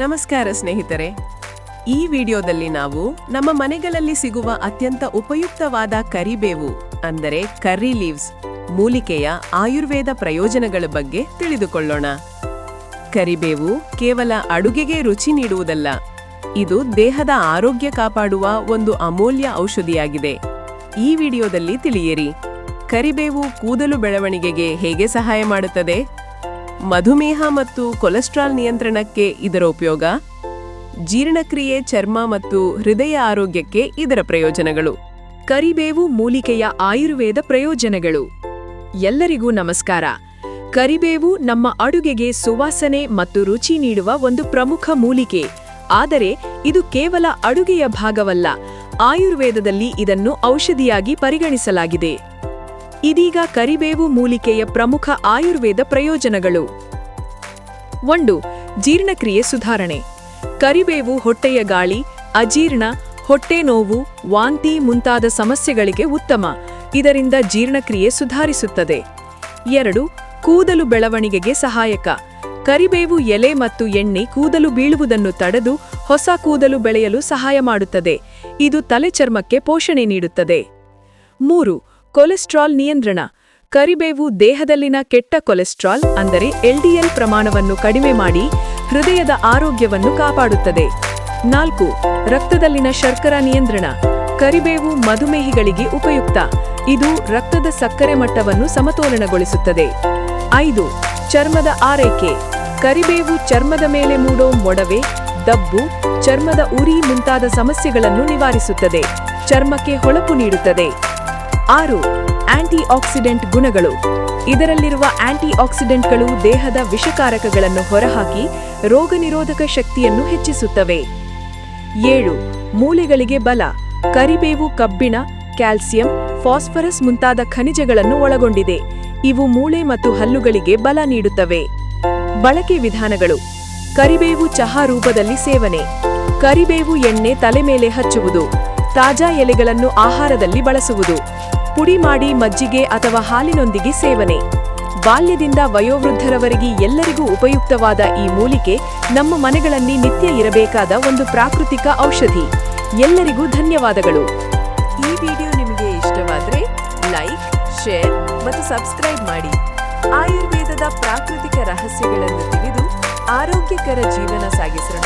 ನಮಸ್ಕಾರ ಸ್ನೇಹಿತರೆ. ಈ ವಿಡಿಯೋದಲ್ಲಿ ನಾವು ನಮ್ಮ ಮನೆಗಳಲ್ಲಿ ಸಿಗುವ ಅತ್ಯಂತ ಉಪಯುಕ್ತವಾದ ಕರಿಬೇವು, ಅಂದರೆ ಕರ್ರಿ ಲೀವ್ಸ್, ಮೂಲಿಕೆಯ ಆಯುರ್ವೇದ ಪ್ರಯೋಜನಗಳ ಬಗ್ಗೆ ತಿಳಿದುಕೊಳ್ಳೋಣ. ಕರಿಬೇವು ಕೇವಲ ಅಡುಗೆಗೆ ರುಚಿ ನೀಡುವುದಲ್ಲ, ಇದು ದೇಹದ ಆರೋಗ್ಯ ಕಾಪಾಡುವ ಒಂದು ಅಮೂಲ್ಯ ಔಷಧಿಯಾಗಿದೆ. ಈ ವಿಡಿಯೋದಲ್ಲಿ ತಿಳಿಯಿರಿ, ಕರಿಬೇವು ಕೂದಲು ಬೆಳವಣಿಗೆಗೆ ಹೇಗೆ ಸಹಾಯ ಮಾಡುತ್ತದೆ? ಮಧುಮೇಹ ಮತ್ತು ಕೊಲೆಸ್ಟ್ರಾಲ್ ನಿಯಂತ್ರಣಕ್ಕೆ ಇದರ ಉಪಯೋಗ? ಜೀರ್ಣಕ್ರಿಯೆ, ಚರ್ಮ ಮತ್ತು ಹೃದಯ ಆರೋಗ್ಯಕ್ಕೆ ಇದರ ಪ್ರಯೋಜನಗಳು. ಕರಿಬೇವು ಮೂಲಿಕೆಯ ಆಯುರ್ವೇದ ಪ್ರಯೋಜನಗಳು. ಎಲ್ಲರಿಗೂ ನಮಸ್ಕಾರ. ಕರಿಬೇವು ನಮ್ಮ ಅಡುಗೆಗೆ ಸುವಾಸನೆ ಮತ್ತು ರುಚಿ ನೀಡುವ ಒಂದು ಪ್ರಮುಖ ಮೂಲಿಕೆ. ಆದರೆ, ಇದು ಕೇವಲ ಅಡುಗೆಯ ಭಾಗವಲ್ಲ. ಆಯುರ್ವೇದದಲ್ಲಿ ಇದನ್ನು ಔಷಧಿಯಾಗಿ ಪರಿಗಣಿಸಲಾಗಿದೆ. ಇದೀಗ ಕರಿಬೇವು ಮೂಲಿಕೆಯ ಪ್ರಮುಖ ಆಯುರ್ವೇದ ಪ್ರಯೋಜನಗಳು. ಒಂದು, ಜೀರ್ಣಕ್ರಿಯೆ ಸುಧಾರಣೆ. ಕರಿಬೇವು ಹೊಟ್ಟೆಯ ಗಾಳಿ, ಅಜೀರ್ಣ, ಹೊಟ್ಟೆ ನೋವು, ವಾಂತಿ ಮುಂತಾದ ಸಮಸ್ಯೆಗಳಿಗೆ ಉತ್ತಮ. ಇದರಿಂದ ಜೀರ್ಣಕ್ರಿಯೆ ಸುಧಾರಿಸುತ್ತದೆ. ಎರಡು, ಕೂದಲು ಬೆಳವಣಿಗೆಗೆ ಸಹಾಯಕ. ಕರಿಬೇವು ಎಲೆ ಮತ್ತು ಎಣ್ಣೆ ಕೂದಲು ಬೀಳುವುದನ್ನು ತಡೆದು ಹೊಸ ಕೂದಲು ಬೆಳೆಯಲು ಸಹಾಯ ಮಾಡುತ್ತದೆ. ಇದು ತಲೆ ಚರ್ಮಕ್ಕೆ ಪೋಷಣೆ ನೀಡುತ್ತದೆ. ಮೂರು ಕೊಲೆಸ್ಟ್ರಾಲ್ ನಿಯಂತ್ರಣ. ಕರಿಬೇವು ದೇಹದಲ್ಲಿನ ಕೆಟ್ಟ ಕೊಲೆಸ್ಟ್ರಾಲ್ ಅಂದರೆ ಎಲ್ಡಿಎಲ್ ಪ್ರಮಾಣವನ್ನು ಕಡಿಮೆ ಮಾಡಿ ಹೃದಯದ ಆರೋಗ್ಯವನ್ನು ಕಾಪಾಡುತ್ತದೆ. ನಾಲ್ಕು, ರಕ್ತದಲ್ಲಿನ ಶರ್ಕರ ನಿಯಂತ್ರಣ. ಕರಿಬೇವು ಮಧುಮೇಹಿಗಳಿಗೆ ಉಪಯುಕ್ತ. ಇದು ರಕ್ತದ ಸಕ್ಕರೆ ಮಟ್ಟವನ್ನು ಸಮತೋಲನಗೊಳಿಸುತ್ತದೆ. ಐದು, ಚರ್ಮದ ಆರೈಕೆ. ಕರಿಬೇವು ಚರ್ಮದ ಮೇಲೆ ಮೂಡೋ ಮೊಡವೆ, ದಬ್ಬು, ಚರ್ಮದ ಉರಿ ಮುಂತಾದ ಸಮಸ್ಯೆಗಳನ್ನು ನಿವಾರಿಸುತ್ತದೆ. ಚರ್ಮಕ್ಕೆ ಹೊಳಪು ನೀಡುತ್ತದೆ. ಆರು ಆಂಟಿ ಆಕ್ಸಿಡೆಂಟ್ ಗುಣಗಳು. ಇದರಲ್ಲಿರುವ ಆಂಟಿ ಆಕ್ಸಿಡೆಂಟ್ಗಳು ದೇಹದ ವಿಷಕಾರಕಗಳನ್ನು ಹೊರಹಾಕಿ ರೋಗನಿರೋಧಕ ಶಕ್ತಿಯನ್ನು ಹೆಚ್ಚಿಸುತ್ತವೆ. ಏಳು ಮೂಳೆಗಳಿಗೆ ಬಲ, ಕರಿಬೇವು, ಕಬ್ಬಿಣ, ಕ್ಯಾಲ್ಸಿಯಂ, ಫಾಸ್ಫರಸ್ ಮುಂತಾದ ಖನಿಜಗಳನ್ನು ಒಳಗೊಂಡಿದೆ. ಇವು ಮೂಳೆ ಮತ್ತು ಹಲ್ಲುಗಳಿಗೆ ಬಲ ನೀಡುತ್ತವೆ. ಬಳಕೆ ವಿಧಾನಗಳು. ಕರಿಬೇವು ಚಹಾ ರೂಪದಲ್ಲಿ ಸೇವನೆ. ಕರಿಬೇವು ಎಣ್ಣೆ ತಲೆ ಮೇಲೆ ಹಚ್ಚುವುದು. ತಾಜಾ ಎಲೆಗಳನ್ನು ಆಹಾರದಲ್ಲಿ ಬಳಸುವುದು. ಪುಡಿ ಮಾಡಿ ಮಜ್ಜಿಗೆ ಅಥವಾ ಹಾಲಿನೊಂದಿಗೆ ಸೇವನೆ. ಬಾಲ್ಯದಿಂದ ವಯೋವೃದ್ಧರವರೆಗೆ ಎಲ್ಲರಿಗೂ ಉಪಯುಕ್ತವಾದ ಈ ಮೂಲಿಕೆ ನಮ್ಮ ಮನೆಗಳಲ್ಲಿ ನಿತ್ಯ ಇರಬೇಕಾದ ಒಂದು ಪ್ರಾಕೃತಿಕ ಔಷಧಿ. ಎಲ್ಲರಿಗೂ ಧನ್ಯವಾದಗಳು. ಈ ವಿಡಿಯೋ ನಿಮಗೆ ಇಷ್ಟವಾದರೆ ಲೈಕ್, ಶೇರ್ ಮತ್ತು ಸಬ್ಸ್ಕ್ರೈಬ್ ಮಾಡಿ. ಆಯುರ್ವೇದದ ಪ್ರಾಕೃತಿಕ ರಹಸ್ಯಗಳನ್ನು ತಿಳಿದು ಆರೋಗ್ಯಕರ ಜೀವನ ಸಾಗಿಸೋಣ.